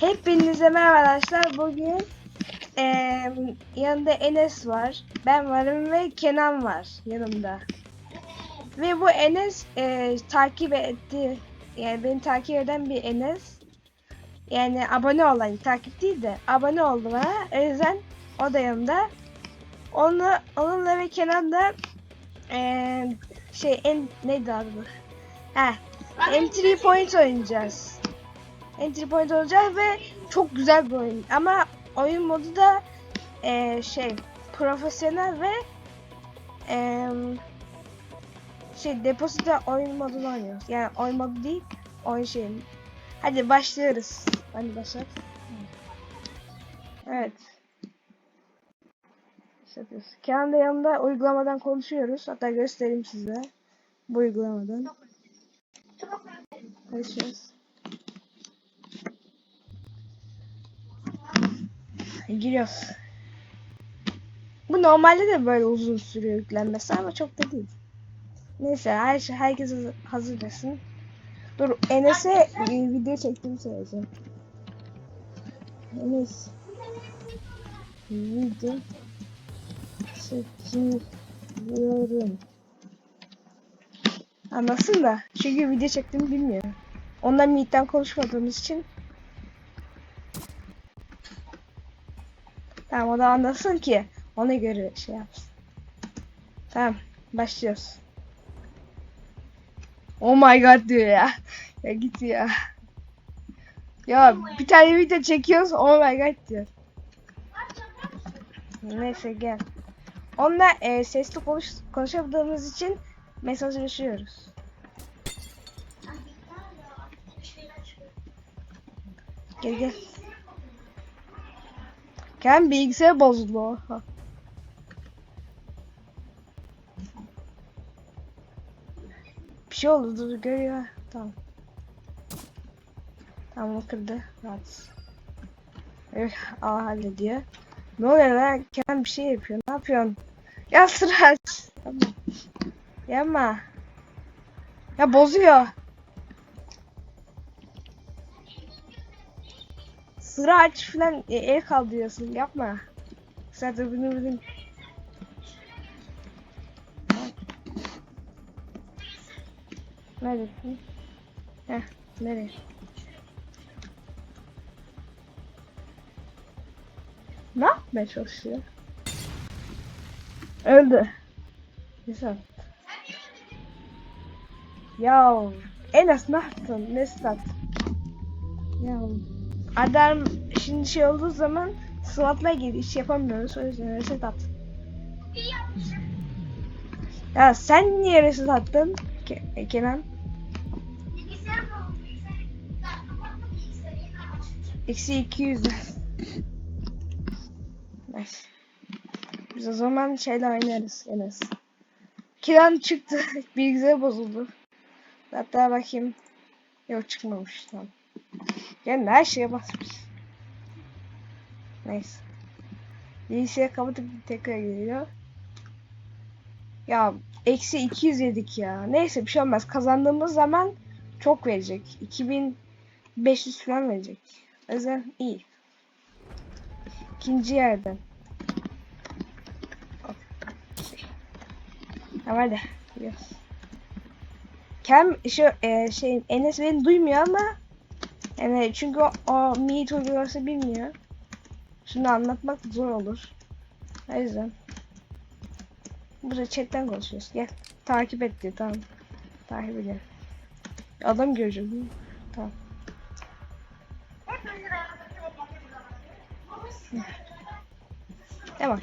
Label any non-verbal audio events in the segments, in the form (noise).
Hepinize merhaba arkadaşlar. Bugün eee, yanında Enes var. Ben varım ve Kenan var yanımda. Ve bu Enes eee, takip etti. Yani beni takip eden bir Enes. Yani abone olan, takip değil de abone oldu bana. O yüzden o da yanımda. Onu, onunla ve Kenan da eee, şey en neydi adı? Heh, Entry Point oynayacağız. Entry Point olacak ve çok güzel bir oyun. Ama oyun modu da eee, şey profesyonel ve eee, şey depozito oyun modunu oynuyoruz. Yani oyun modu değil, oyun şey. Hadi başlıyoruz. Hadi başlat. Evet. Başlatıyoruz. Kenan da yanında uygulamadan konuşuyoruz. Hatta göstereyim size. Bu uygulamadan. Konuşuyoruz. Giriyoruz. Bu normalde de böyle uzun sürüyor yüklenmesi ama çok da değil. Neyse her şey herkes hazır- hazırlasın. Dur Enes'e bir video çektiğimi söyleyeceğim. Enes video çekiyorum. Anlasın da çünkü video çektiğimi bilmiyor. Ondan Meet'ten konuşmadığımız için Tamam o da anlasın ki ona göre şey yapsın. Tamam başlıyoruz. Oh my god diyor ya. (laughs) Ya git ya. Ya bir tane video çekiyoruz oh my god diyor. Neyse gel. Onunla e, sesli konuş konuşamadığımız için mesajlaşıyoruz. Gel gel. Ken bilgisayar bozuldu. Bir şey oldu dur görüyor. Tamam. Tamam o kırdı. Rahat. Evet al hallediyor. Ne oluyor lan? Ken bir şey yapıyor. Ne yapıyorsun? Ya sıra aç. Tamam. Yapma. Ya bozuyor. Sıra aç falan e, el kaldırıyorsun. Yapma. Zaten bunu bilin. Neredesin? Heh, nereye? Ne yapmaya çalışıyor? Öldü. Güzel. Ya Enes ne yaptın? Ne stat? Ya Adam şimdi şey olduğu zaman slotla. Hiç yapamıyoruz. O yüzden reset at. Ya sen niye reset attın? Ke e, Kenan? Eksi 200. Nice. Biz o zaman şeyle oynarız Enes. Kenan çıktı. (laughs) Bilgisayar bozuldu. Hatta bakayım. Yok çıkmamış. Tamam. Yani her şeye basmış. Neyse. Bilgisayarı kapatıp tekrar geliyor. Ya eksi 200 yedik ya. Neyse bir şey olmaz. Kazandığımız zaman çok verecek. 2500 falan verecek. O yüzden iyi. İkinci yerden. Tamam hadi. Gidiyoruz. Kem şu e, şey Enes beni duymuyor ama yani çünkü o, o Meet uygulaması bilmiyor. Şunu anlatmak zor olur. O yüzden. Burada chatten konuşuyoruz. Gel. Takip et diyor. Tamam. Takip edelim. Adam göreceğim. Tamam. Tamam.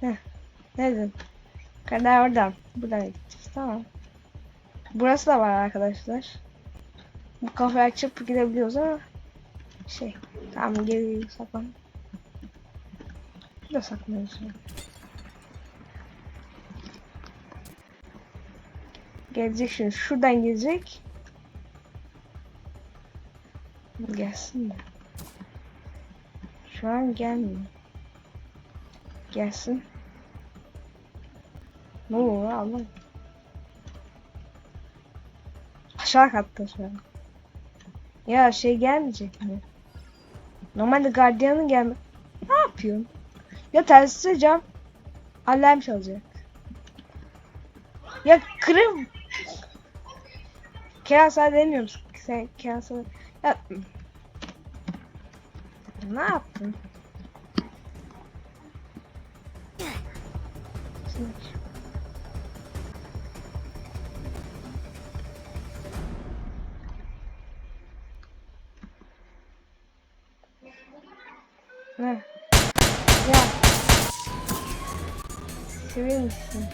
Heh. Nereden? Kadar oradan. Buradan gideceğiz. Tamam. Burası da var arkadaşlar. Bu kafayı açıp gidebiliyoruz ama şey tamam geri saklan. Burada saklanıyoruz. şimdi. Gelecek şimdi. Şuradan gelecek. Gelsin de. Şu an gelmiyor. Gelsin. Ne oluyor Allah? Katta şu an. Ya şey gelmeyecek mi? Normalde gardiyanın gelme. Ne yapıyorsun? Ya telsize cam alarm çalacak. Ya kırım. Kenan sana demiyorum. Sen Kenan sana... Ya... Ne yaptın? Ya. Seviyor musun?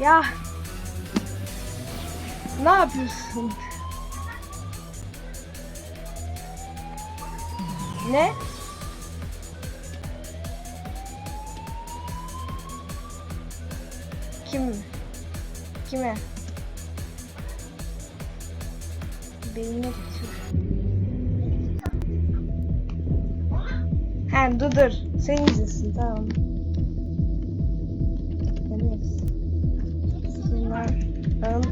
Ya. Ne yapıyorsun? Ne? Kim? Kime? Beynine tut. Ha dur dur. Sen izlesin tamam. Evet. Sinan'ın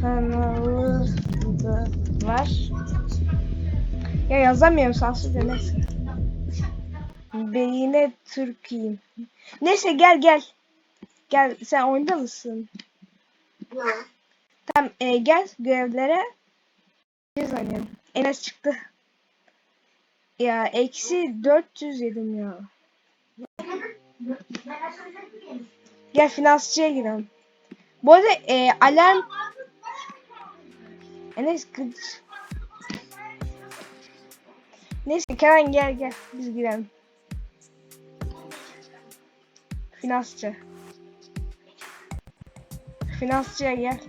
kanalı da var. Ya yazamıyorum sansür neyse. Beyine Türk'üyüm. Neyse gel gel. Gel sen oyunda mısın? Tamam e, gel görevlere. Biz oynayalım. Enes çıktı. Ya eksi 400 yedim ya. Gel finansçıya girelim. Bu arada e, alarm Enes kız. Neyse Kerem gel gel biz girelim. Finansçı. Finansçıya gel.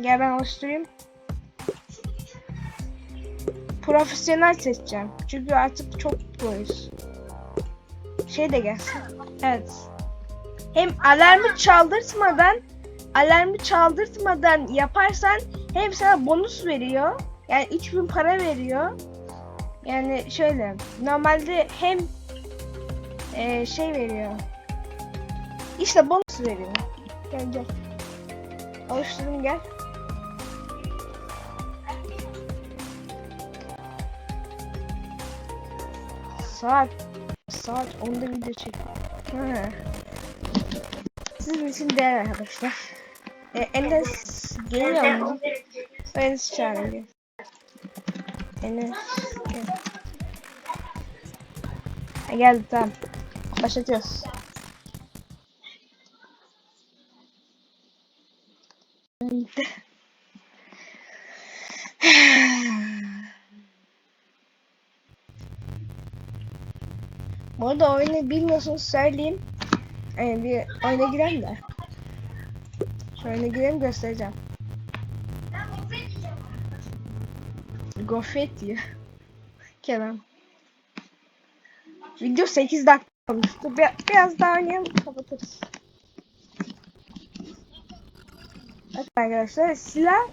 Gel ben oluşturayım. Profesyonel seçeceğim. Çünkü artık çok proyuz. Şey de gelsin. Evet. Hem alarmı çaldırtmadan alarmı çaldırtmadan yaparsan hem sana bonus veriyor. Yani 3000 para veriyor. Yani şöyle normalde hem eee, şey veriyor. İşte bonus veriyor. Gel gel. Oluşturdum gel. Saat saat 10'da video çek. Ha. Sizin için değer arkadaşlar. E, Enes geliyor mu? Enes çağırıyor. Enes gel. Geldi tamam. Başlatıyoruz. Bu arada oyunu bilmiyorsunuz söyleyeyim. Yani bir oyuna girelim de. Şu girelim göstereceğim. Gofret diyor. (laughs) Kenan. Video 8 dakika olmuştu. Bir, biraz daha oynayalım kapatırız. Evet arkadaşlar silah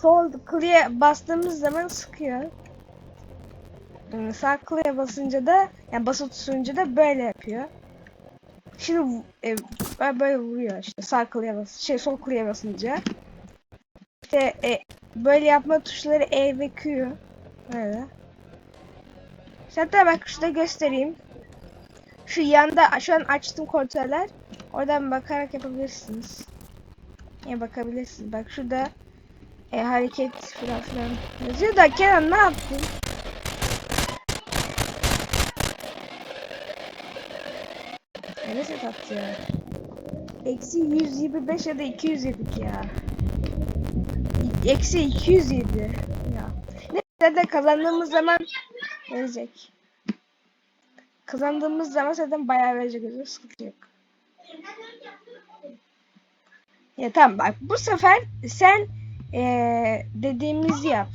sol kliğe bastığımız zaman sıkıyor. Sağ kliğe basınca da yani basılı tutunca da böyle yapıyor. Şimdi e, böyle- vuruyor işte sağ bas şey sol kliğe basınca. İşte e, böyle yapma tuşları E ve Q. Böyle. Hatta bak şurada göstereyim. Şu yanda şu an açtım kontroller. Oradan bakarak yapabilirsiniz. Ya bakabilirsiniz. Bak şurada e, hareket falan filan yazıyor da Kenan ne yaptın? Ne ses attı ya? Eksi 125 ya da 200 yedik ya. Eksi 207 ya. Ne de kazandığımız zaman verecek. Kazandığımız zaman zaten bayağı verecek. öyle Sıkıntı yok. Ya tamam bak bu sefer sen eee dediğimizi yap.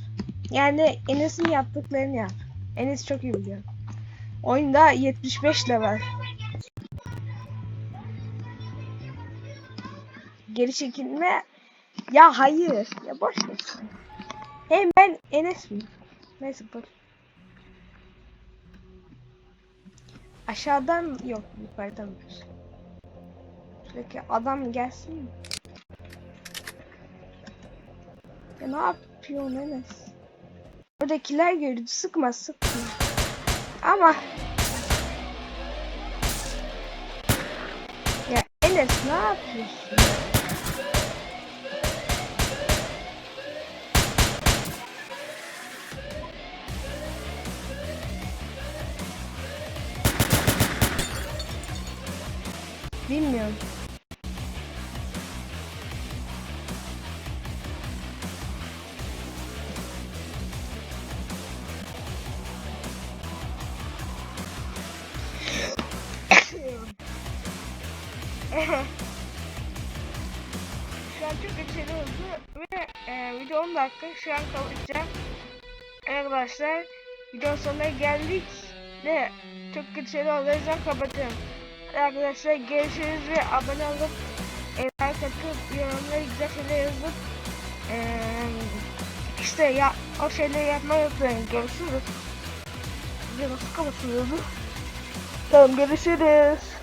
Yani Enes'in yaptıklarını yap. Enes çok iyi biliyor. Oyunda 75 level. Geri çekilme. Ya hayır. Ya boş ver. Hem ben Enes mi? Neyse boş. Aşağıdan yok yukarıdan var. Peki adam gelsin mi? Ya ne yapıyorsun Enes? Buradakiler gördü. Sıkma sıkma. Ama ya Enes ne yapıyorsun? 10 dakika şu an kapatacağım. Arkadaşlar video sonuna geldik ve çok içeri oldu o yüzden kapatıyorum. Arkadaşlar görüşürüz ve abone olup e, like atıp yorumlara güzel şeyler yazıp e, işte ya o şeyleri yapmayı unutmayın. Görüşürüz. Video nasıl kapatılıyordu? Tamam görüşürüz.